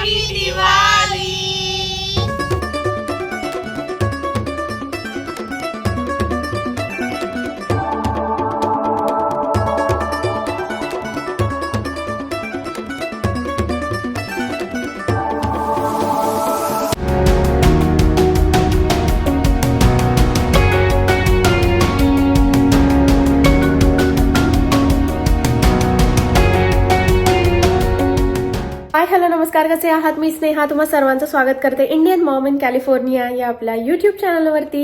Happy Diwali नमस्कार कसे आहात? मी स्नेहा तुम्हा सर्वांचं स्वागत करते इंडियन मॉम इन कॅलिफोर्निया या आपल्या युट्यूब चॅनलवरती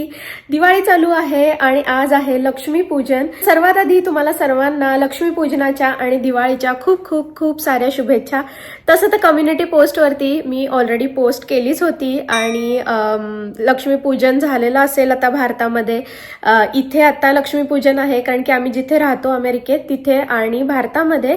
दिवाळी चालू आहे आणि आज आहे लक्ष्मीपूजन सर्वात आधी तुम्हाला सर्वांना लक्ष्मीपूजनाच्या आणि दिवाळीच्या खूप खूप खूप साऱ्या शुभेच्छा. तसं तर कम्युनिटी पोस्टवरती मी ऑलरेडी पोस्ट केलीच होती आणि लक्ष्मीपूजन झालेलं असेल आता भारतामध्ये. इथे आता लक्ष्मीपूजन आहे कारण की आम्ही जिथे राहतो अमेरिकेत तिथे आणि भारतामध्ये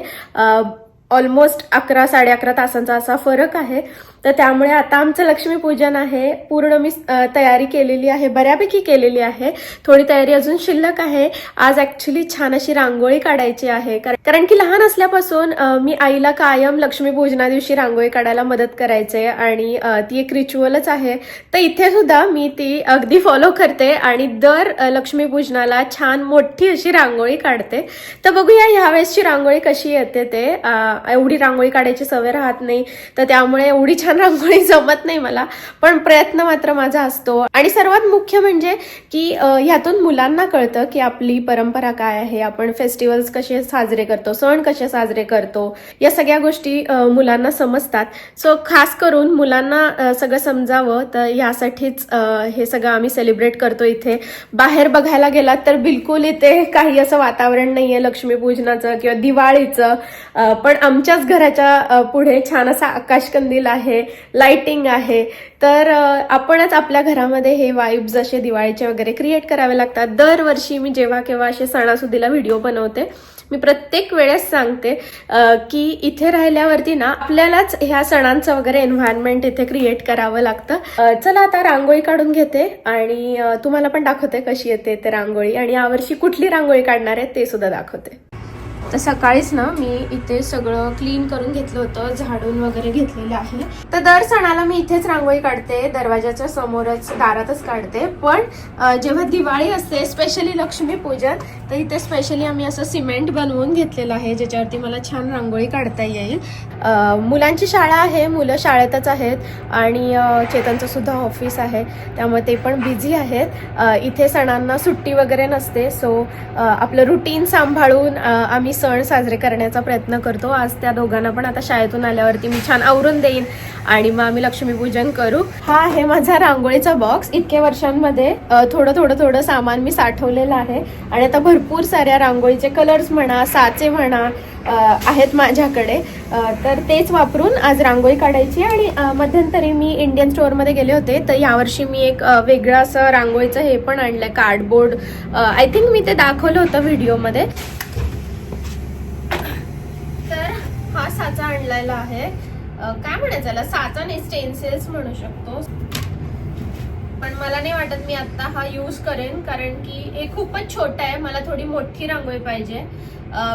ऑलमोस्ट अकरा साडे अकरा तासांचा असा फरक आहे. तर त्यामुळे आता आमचं लक्ष्मीपूजन आहे. पूर्ण मी तयारी केलेली आहे. बऱ्यापैकी केलेली आहे. थोडी तयारी अजून शिल्लक आहे. आज ऍक्च्युली छान अशी रांगोळी काढायची आहे. कारण कारण की लहान असल्यापासून मी आईला कायम लक्ष्मीपूजना दिवशी रांगोळी काढायला मदत करायचे आणि ती एक रिच्युअलच आहे. तर इथे सुद्धा मी ती अगदी फॉलो करते आणि दर लक्ष्मीपूजनाला छान मोठी अशी रांगोळी काढते. तर बघूया ह्यावेळेसची रांगोळी कशी येते ते एवढी रांगोळी काढायची सवय राहत नाही. तर त्यामुळे एवढी छान रांगोळी जमत नाही मला. पण प्रयत्न मात्र माझा असतो. आणि सर्वात मुख्य म्हणजे की ह्यातून मुलांना कळतं की आपली परंपरा काय आहे. आपण फेस्टिवल्स कसे साजरे करतो सण कसे साजरे करतो या सगळ्या गोष्टी मुलांना समजतात. सो खास करून मुलांना सगळं समजावं तर यासाठीच हे सगळं आम्ही सेलिब्रेट करतो इथे. बाहेर बघायला गेलात तर बिलकुल इथे काही असं वातावरण नाहीये. लक्ष्मीपूजनाचं किंवा दिवाळीचं. पण आमच्याच घराच्या पुढे छान असा आकाशकंदील आहे लाइटिंग आहे. तर आपणच आपल्या घरामध्ये हे वाईब्स असे दिवाळीचे वगैरे क्रिएट करावे लागतात. दरवर्षी मी जेव्हा केव्हा असे सणासुदीला व्हिडिओ बनवते मी प्रत्येक वेळेस सांगते की इथे राहिल्यावरती ना आपल्यालाच ह्या सणांचं वगैरे एन्व्हायरमेंट इथे क्रिएट करावं लागतं. चला आता रांगोळी काढून घेते आणि तुम्हाला पण दाखवते कशी येते ते रांगोळी आणि यावर्षी कुठली रांगोळी काढणार आहे ते सुद्धा दाखवते. तर सकाळीच ना मी इथे सगळं क्लीन करून घेतलं होतं झाडून वगैरे घेतलेलं आहे. तर दर सणाला मी इथेच रांगोळी काढते दरवाजाच्या समोरच दारातच काढते. पण जेव्हा दिवाळी असते स्पेशली लक्ष्मी पूजन तर इथे स्पेशली आम्ही असं सिमेंट बनवून घेतलेलं आहे ज्याच्यावरती मला छान रांगोळी काढता येईल. मुलांची शाळा आहे मुलं शाळेतच आहेत आणि चेतनचं सुद्धा ऑफिस आहे. त्यामुळे ते पण बिझी आहेत. इथे सणांना सुट्टी वगैरे नसते सो आपलं रुटीन सांभाळून आम्ही सण साजरे करण्याचा प्रयत्न करतो. आज त्या दोघांना पण आता शाळेतून आल्यावरती मी छान आवरून देईन आणि मग आम्ही लक्ष्मीपूजन करू. हा आहे माझा रांगोळीचा बॉक्स इतक्या वर्षांमध्ये थोडं थोडं थोडं सामान मी साठवलेलं आहे. आणि आता भरपूर साऱ्या रांगोळीचे कलर्स म्हणा साचे म्हणा आहेत माझ्याकडे. तर तेच वापरून आज रांगोळी काढायची आणि मध्यंतरी मी इंडियन स्टोअरमध्ये गेले होते. तर यावर्षी मी एक वेगळं असं रांगोळीचं हे पण आणलं कार्डबोर्ड आय थिंक मी ते दाखवलं होतं व्हिडिओमध्ये तर हा बदलायला आहे. काय म्हणायचं याला? साचा नाही स्टेन्सिल्स म्हणू शकतो. पण मला नाही वाटत मी आता हा यूज करेन कारण की हे खूपच छोटा आहे. मला थोडी मोठी रांगोळी पाहिजे.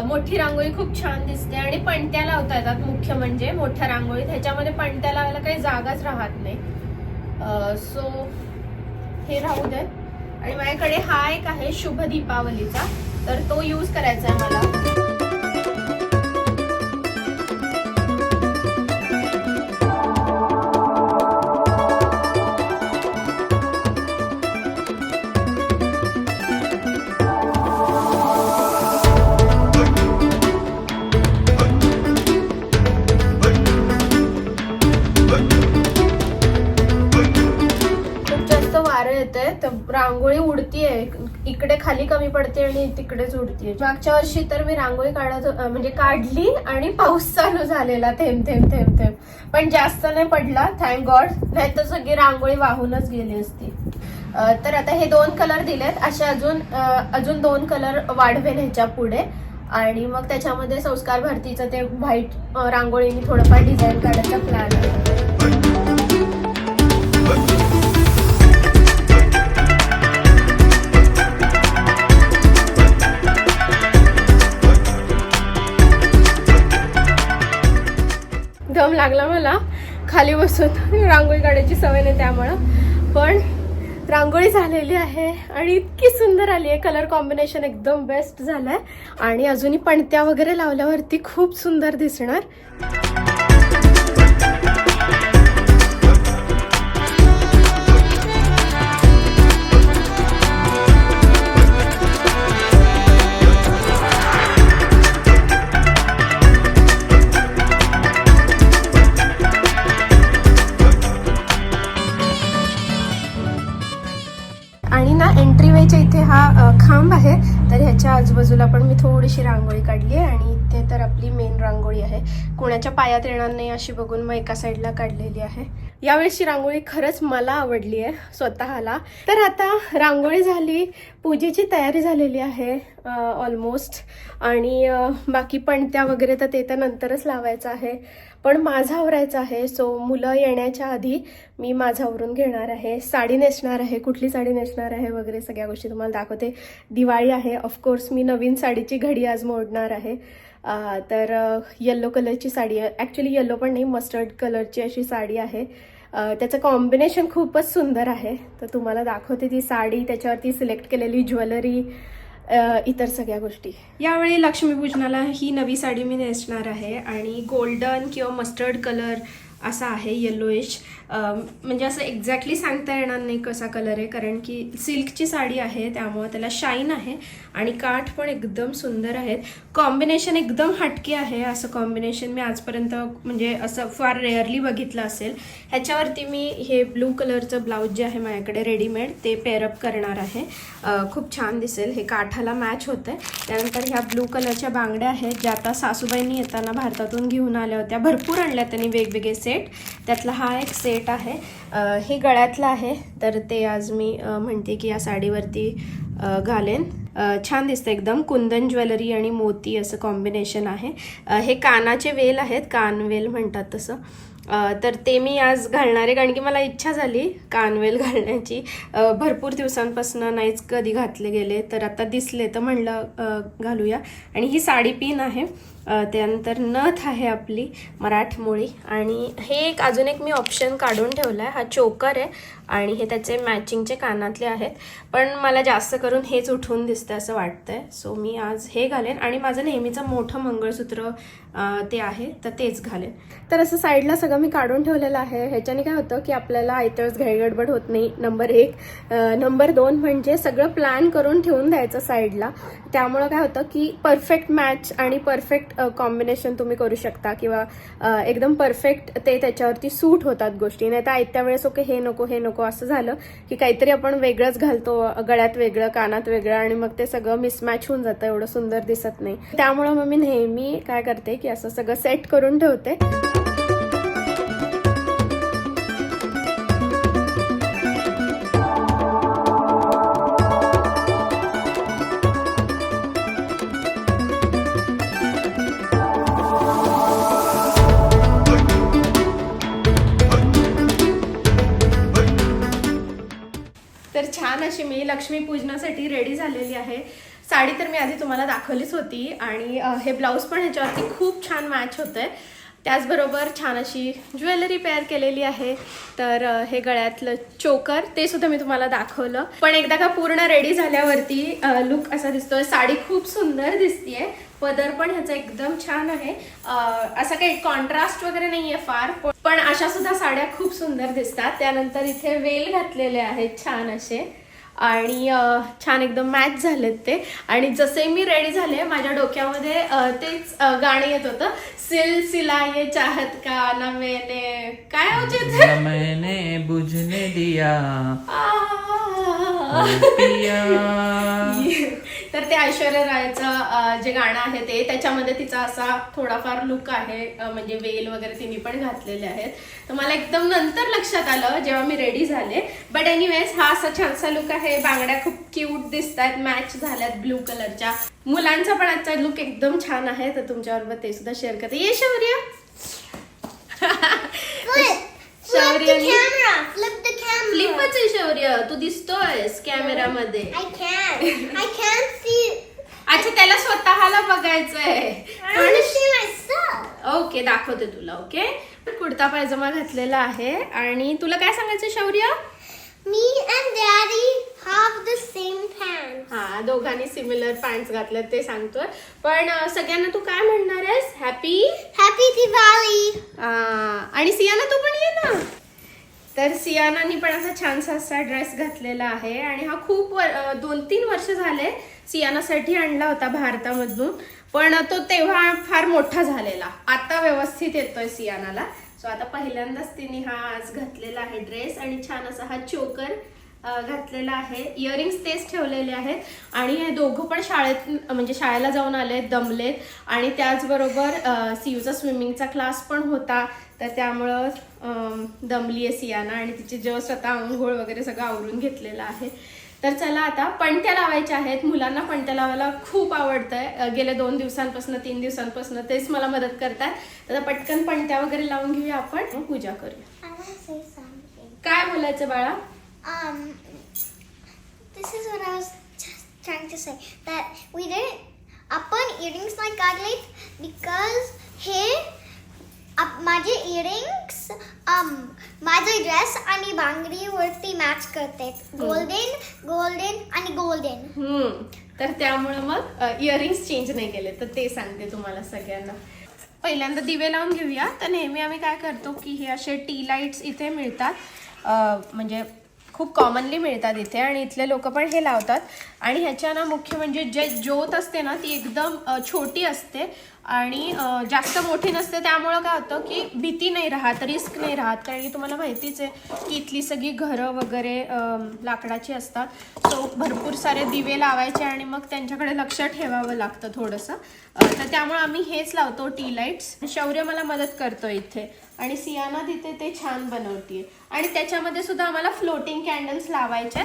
मोठी रांगोळी खूप छान दिसते आणि पणत्या लावता येतात मुख्य म्हणजे. मोठ्या रांगोळीत ह्याच्यामध्ये पणत्या लावायला काही जागाच राहत नाही. सो हे राहू दे. आणि माझ्याकडे हा एक आहे शुभ दीपावलीचा. तर तो यूज करायचा आहे मला. येते तर रांगोळी उडतीये. इकडे खाली कमी पडते आणि तिकडेच उडतीये. मागच्या वर्षी तर मी रांगोळी काढत म्हणजे काढली आणि पाऊस चालू झालेला. थेंब थेंब थेंब थेंब. पण जास्त नाही पडला. थँक गॉड नाही तर सगळी रांगोळी वाहूनच गेली असती. तर आता हे दोन कलर दिलेत. असे अजून अजून दोन कलर वाढवेन ह्याच्या पुढे. आणि मग त्याच्यामध्ये संस्कार भारतीचं ते व्हाईट रांगोळीने थोडंफार डिझाईन काढायचा प्लॅन आहे. खाली बसून रांगोळी काढायची सवय नाही त्यामुळं. पण रांगोळी झालेली आहे आणि इतकी सुंदर आली आहे. कलर कॉम्बिनेशन एकदम बेस्ट झालं आहे आणि अजूनही पणत्या वगैरे लावल्यावरती खूप सुंदर दिसणार. रांगोळी काढली कोणाच्या पायात येणार नाही अशी बघून मग एका साईडला काढलेली आहे. यावेळेसची रांगोळी खरंच मला आवडली आहे स्वतःला. तर आता रांगोळी झाली पूजेची तयारी झालेली आहे ऑलमोस्ट आणि बाकी बाकी पणत्या वगैरे तर ते तर नंतरच लावायचं आहे. पण माझं आवरायचं आहे सो मुलं येण्याच्या आधी मी माझं आवरून घेणार आहे. साडी नेसणार आहे कुठली साडी नेसणार आहे वगैरे सगळ्या गोष्टी तुम्हाला दाखवते. दिवाळी आहे ऑफकोर्स मी नवीन साडीची घडी आज मोडणार आहे. तर येल्लो कलरची साडी आहे. ॲक्च्युली येल्लो पण नाही मस्टर्ड कलरची अशी साडी आहे. त्याचं कॉम्बिनेशन खूपच सुंदर आहे. तर तुम्हाला दाखवते ती साडी त्याच्यावरती सिलेक्ट केलेली ज्वेलरी इतर सगळ्या गोष्टी. यावेळी लक्ष्मीपूजनाला ही नवी साडी मी नेसणार आहे आणि गोल्डन किंवा मस्टर्ड कलर असा आहे येलोइश म्हणजे असं एक्झॅक्टली सांगता येणार नाही कसा कलर आहे कारण की सिल्कची साडी आहे त्यामुळं त्याला शाईन आहे आणि काठ पण एकदम सुंदर आहेत. कॉम्बिनेशन एकदम हटके आहे असं कॉम्बिनेशन मी आजपर्यंत म्हणजे असं फार रेअरली बघितलं असेल. ह्याच्यावरती मी हे ब्लू कलरचं ब्लाऊज जे आहे माझ्याकडे रेडीमेड ते पेअरअप करणार आहे. खूप छान दिसेल. हे काठाला मॅच होतं आहे त्यानंतर ह्या ब्लू कलरच्या बांगड्या आहेत ज्या आता सासूबाईंनी येताना भारतातून घेऊन आल्या होत्या. भरपूर आणल्या त्यांनी वेगवेगळे सेट त्यातला हा एक सेट आहे. हे गळ्यातलं आहे. तर ते आज मी म्हणते की या साडीवरती घालेन. छान दिसतं एकदम. कुंदन ज्वेलरी आणि मोती असं कॉम्बिनेशन आहे. हे कानाचे वेल आहेत. कानवेल म्हणतात तसं. तर ते मी आज घालणार आहे. कारण की मला इच्छा झाली कानवेल घालण्याची. भरपूर दिवसांपासून नाहीच कधी घातले गेले. तर आता दिसले तर म्हणलं घालूया. आणि ही साडी पिन आहे. त्यानंतर नथ आहे आपली मराठमोळी. आणि हे एक अजून एक मी ऑप्शन काढून ठेवला आहे हा चोकर आहे आणि हे त्याचे मॅचिंगचे कानातले आहेत. पण मला जास्त करून हेच उठून दिसतं असं वाटतं आहे सो मी आज हे घालेन. आणि माझं नेहमीचं मोठं मंगळसूत्र ते आहे तर तेच घालेन. तर असं साईडला सगळं मी काढून ठेवलेलं आहे. ह्याच्याने काय होतं की आपल्याला आयतळच घाईगडबड होत नाही. नंबर एक नंबर दोन म्हणजे सगळं प्लॅन करून ठेवून द्यायचं साईडला. त्यामुळं काय होतं की परफेक्ट मॅच आणि परफेक्ट कॉम्बिनेशन तुम्ही करू शकता किंवा एकदम परफेक्ट ते त्याच्यावरती सूट होतात गोष्टी. नाही तर आयत्या वेळेस ओके हे नको हे नको असं झालं की काहीतरी आपण वेगळंच घालतो गळ्यात वेगळं कानात वेगळं आणि मग ते सगळं मिसमॅच होऊन जातं. एवढं सुंदर दिसत नाही. त्यामुळं मग मी नेहमी काय करते की असं सगळं सेट करून ठेवते. तर छान अशी मी लक्ष्मी पूजनासाठी रेडी झालेली आहे. साडी तर मी आधी तुम्हाला दाखवलीच होती आणि हे ब्लाऊज पण ह्याच्यावरती खूप छान मॅच होतं आहे त्याचबरोबर छान अशी ज्वेलरी पेअर केलेली आहे. तर हे गळ्यातलं चोकर ते सुद्धा मी तुम्हाला दाखवलं. पण एकदा का पूर्ण रेडी झाल्यावरती लुक असा दिसतोय. साडी खूप सुंदर दिसतीये. पदर पण ह्याचा एकदम छान आहे. असा काही कॉन्ट्रास्ट वगैरे नाहीये फार. पण अशा सुद्धा साड्या खूप सुंदर दिसतात. त्यानंतर इथे वेल घातलेले आहेत छान असे. आणि छान एकदम मॅच झालेत ते. आणि जसे मी रेडी झाले माझ्या डोक्यामध्ये तेच गाणं येत होतं. सिल सिला ये चाहत का ना मैंने? काय होते मैंने बुझने दिया. तर ते ऐश्वर्या रायचं जे गाणं आहे ते त्याच्यामध्ये तिचा असा थोडाफार लुक आहे. म्हणजे वेल वगैरे तिने पण घातलेले आहेत. तर मला एकदम नंतर लक्षात आलं जेव्हा मी रेडी झाले. बट एनिवेज हा असा छानसा लुक आहे. बांगड्या खूप क्यूट दिसत आहेत मॅच झाल्यात ब्लू कलरच्या मुलांचा पण आजचा लुक एकदम छान आहे. तर तुमच्याबरोबर ते सुद्धा शेअर करते. ये शौर्य शौर्य camera. Flip the camera. फ्लिपच आहे शौर्य तू दिसतोयस कॅमेरामध्ये I can. I can't see. अच्छा त्याला स्वतःला बघायचंय I want to see myself. Okay दाखवते तुला ओके कुर्ता पायजमा घातलेला आहे आणि तुला काय सांगायचं शौर्य Me and Daddy have the same pants. हा दोघांनी सिमिलर पॅन्ट घातले ते सांगतोय पण अं, सगळ्यांना तू काय म्हणणार हॅपी Happy Diwali! आणि सियाना तू पण ये ना. तर सियानानी पण असा छानसा असा ड्रेस घातलेला आहे आणि हा खूप दोन तीन वर्ष झाले सियानासाठी आणला होता भारतामधून. पण तो तेव्हा फार मोठा झालेला. आता व्यवस्थित येतोय सियानाला. सो आता पहिल्यांदाच तिने हा आज घातलेला आहे ड्रेस आणि छान असा हा चोकर घातलेला आहे. इयरिंग्स तेच ठेवलेले आहेत. आणि हे दोघं पण शाळेत म्हणजे शाळेला जाऊन आले दमलेत. आणि त्याचबरोबर सियूचा स्विमिंगचा क्लास पण होता. तर त्यामुळं दमली आहे सियाना आणि तिची जेव्हा स्वतः आंघोळ वगैरे सगळं आवरून घेतलेलं आहे. तर चला आता पणत्या लावायच्या आहेत. मुलांना पणत्या लावायला खूप आवडतंय. अ, गेल्या दोन दिवसांपासून तीन दिवसांपासून तेच मला मदत करतात. तर आता पटकन पणत्या वगैरे लावून घेऊया आपण. पूजा करूया. काय बोलायचं बाळा? Um, this is what I was just trying to say. That we didn't आपण earrings नाही काढलेत because हे आप- माझे इयरिंग्स um, माझे ड्रेस आणि बांगडी वरती मॅच करतात. गोल्डन गोल्डन आणि गोल्डन हम्म. तर त्यामुळं मग इयरिंग्स चेंज नाही केले. तर ते सांगते तुम्हाला सगळ्यांना. पहिल्यांदा दिवे लावून घेऊया. तर नेहमी आम्ही काय करतो की हे असे टी लाईट्स इथे मिळतात. म्हणजे खूप कॉमनली मिळतात इथे आणि इथले लोक पण हे लावतात. आणि ह्याच्या ना मुख्य म्हणजे जे ज्योत असते ना ती एकदम छोटी असते. आणि जास्त मोठी नसते त्यामुळं काय होतं की भीती नाही राहत रिस्क नाही राहत. कारण की तुम्हाला माहितीच आहे की इथली सगळी घरं वगैरे लाकडाची असतात. सो भरपूर सारे दिवे लावायचे आणि मग त्यांच्याकडे लक्ष ठेवावं लागतं थोडंसं. तर त्यामुळे आम्ही हेच लावतो टी लाईट्स शौर्य मला मदत करतो इथे. आणि सियाना तिथे ते छान बनवते आणि त्याच्यामध्ये सुद्धा आम्हाला फ्लोटिंग कॅन्डल्स लावायचे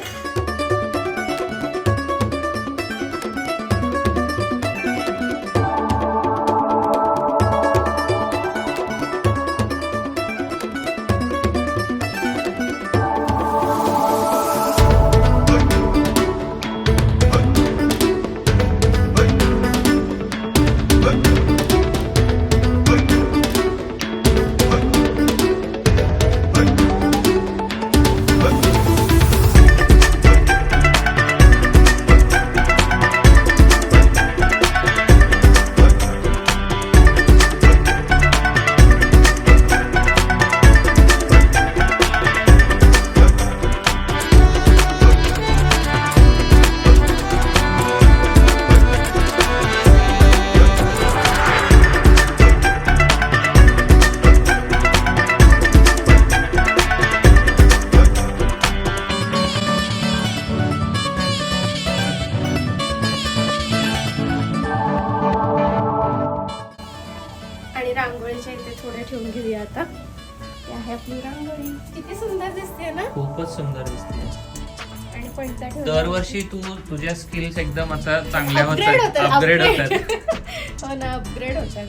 दरवर्षी तू तुझ्या स्किल्स एकदम आता चांगल्या Upgrade होतात होतात, अपग्रेड upgrade. होतात. हो ना अपग्रेड होतात.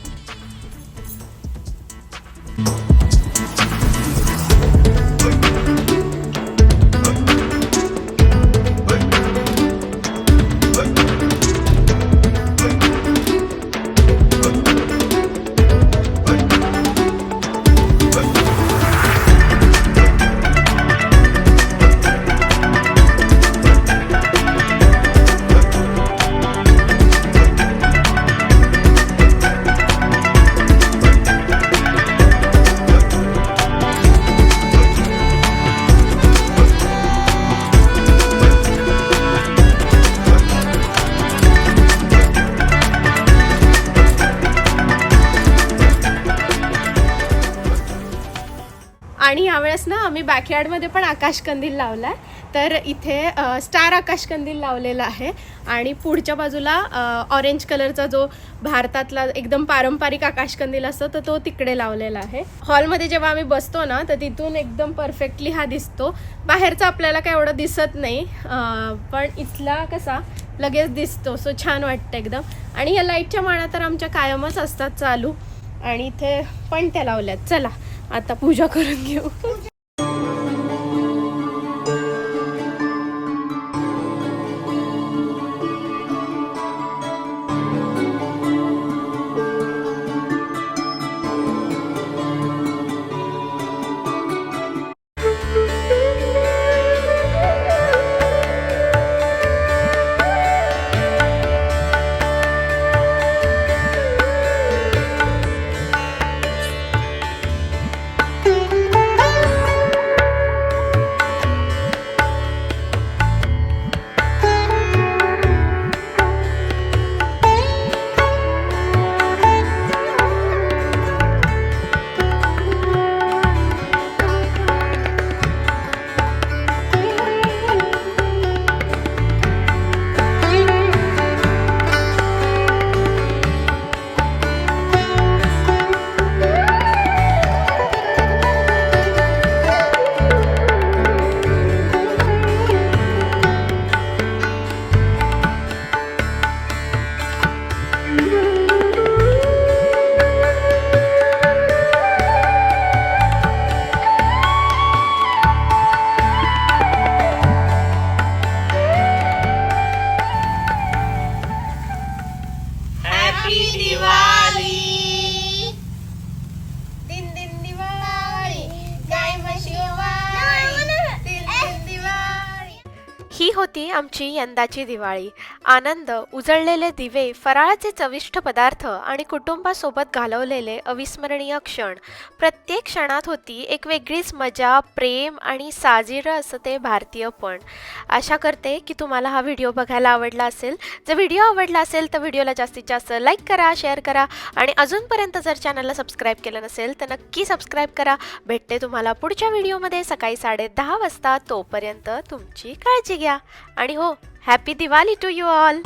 आम्ही बॅकयार्डमध्ये पण आकाशकंदील आहे तर इथे स्टार स्टार आकाशकंदील लावलेला आहे. आणि पुढच्या बाजूला ऑरेंज कलरचा जो भारतातला एकदम पारंपरिक आकाशकंदील असतो तर तो तिकडे लावलेला आहे. हॉलमध्ये जेव्हा आम्ही बसतो ना तर तिथून एकदम परफेक्टली हा दिसतो. बाहेरचा आपल्याला काय एवढं दिसत नाही पण इथला कसा लगेच दिसतो. सो छान वाटतं एकदम. आणि या लाईटच्या माळा तर आमच्या कायमच असतात चालू. आणि इथे पण त्या लावल्यात. चला आता पूजा करून घेऊ. आमची यंदाची दिवाळी. आनंद उजळलेले दिवे फराळाचे चविष्ट पदार्थ आणि कुटुंबासोबत घालवलेले अविस्मरणीय क्षण. प्रत्येक क्षणात होती एक वेगळीच मजा प्रेम आणि साजिरं असं ते भारतीयपण आशा करते की तुम्हाला हा व्हिडिओ बघायला आवडला असेल. जर व्हिडिओ आवडला असेल तर व्हिडिओला जास्तीत जास्त लाईक करा शेअर करा आणि अजूनपर्यंत जर चॅनलला सबस्क्राईब केलं नसेल तर नक्की सबस्क्राईब करा. भेटते तुम्हाला पुढच्या व्हिडिओमध्ये सकाळी साडे दहा वाजता. तोपर्यंत तुमची काळजी घ्या. आणि आणि हो. Happy Diwali to you all